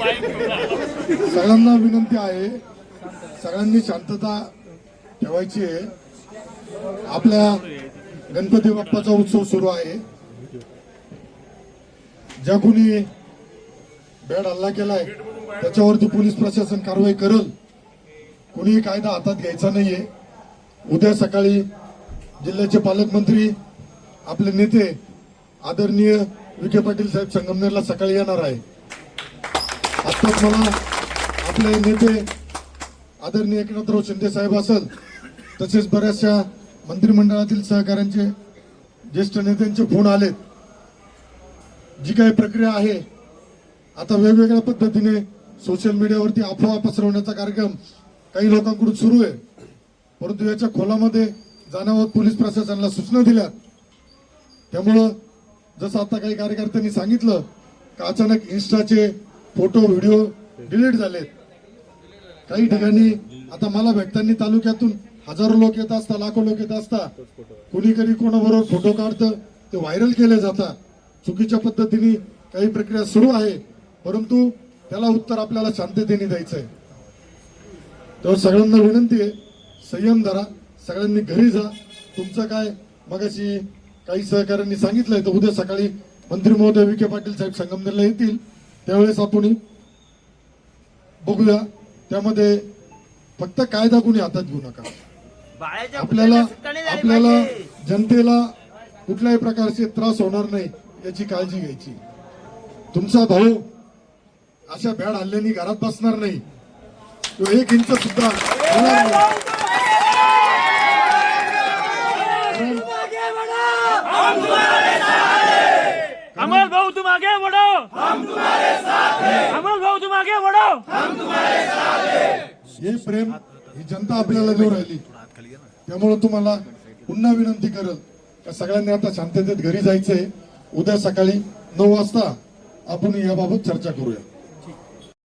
सगळ्यांना विनंती आहे. सगळ्यांनी शांतता ठेवायची आहे. आपल्या गणपती बाप्पाचा उत्सव सुरू आहे. ज्या कोणी बेड हल्ला केलाय त्याच्यावरती पोलीस प्रशासन कारवाई करल. कोणीही कायदा हातात घ्यायचा नाहीये. उद्या सकाळी जिल्ह्याचे पालकमंत्री आपले नेते आदरणीय विखे पाटील साहेब संगमनेरला सकाळी येणार आहे तर मला आपले नेते आदरणीय एकनाथराव शिंदे साहेब असल तसेच बऱ्याचशा मंत्रिमंडळातील सहकाऱ्यांचे ज्येष्ठ नेत्यांचे फोन आलेत. जी काही प्रक्रिया आहे आता वेगवेगळ्या पद्धतीने सोशल मीडियावरती अफवा पसरवण्याचा कार्यक्रम काही लोकांकडून सुरू आहे. परंतु याच्या खोलामध्ये जाण्यावर पोलीस प्रशासनाला सूचना दिल्या त्यामुळं जसं आता काही कार्यकर्त्यांनी सांगितलं का अचानक इन्स्टाचे फोटो व्हिडिओ डिलीट झालेत. काही ठिकाणी आता मला भेटताना तालुक्यातून हजारो लोक येत असता लाखो लोक येत असतात कुणी कधी कोणाबरोबर फोटो काढतं ते व्हायरल केले जातात. चुकीच्या पद्धतीने काही प्रक्रिया सुरू आहे परंतु त्याला उत्तर आपल्याला शांततेने द्यायचं आहे तर सगळ्यांना विनंती आहे संयम धरा सगळ्यांनी घरी जा. तुमचं काय मगाशी काही सहकाऱ्यांनी सांगितलंय तर उद्या सकाळी मंत्री महोदय विखे पाटील साहेब संगमनेरला येतील. त्यावेळेस आपण बघूया. त्यामध्ये फक्त कायदा कुणी हातात घेऊ नका. आपल्याला आपल्याला. जनतेला कुठल्याही प्रकारचे त्रास होणार नाही याची काळजी घ्यायची. तुमचा भाऊ अशा भ्याड हल्ल्यानी घरात बसणार नाही. तो एक इंच सुद्धा होणार नाही. अमल भाऊ तुम आगे बढ़ो हम तुम्हारे साथ हैं अमल भाऊ तुम आगे बढ़ो हे प्रेम ही जनता आपल्याला देऊ राहिली. त्यामुळे तुम्हाला पुन्हा विनंती करल का सगळ्यांनी आता शांततेत घरी जायचंय. उद्या सकाळी नऊ वाजता आपण याबाबत चर्चा करूया.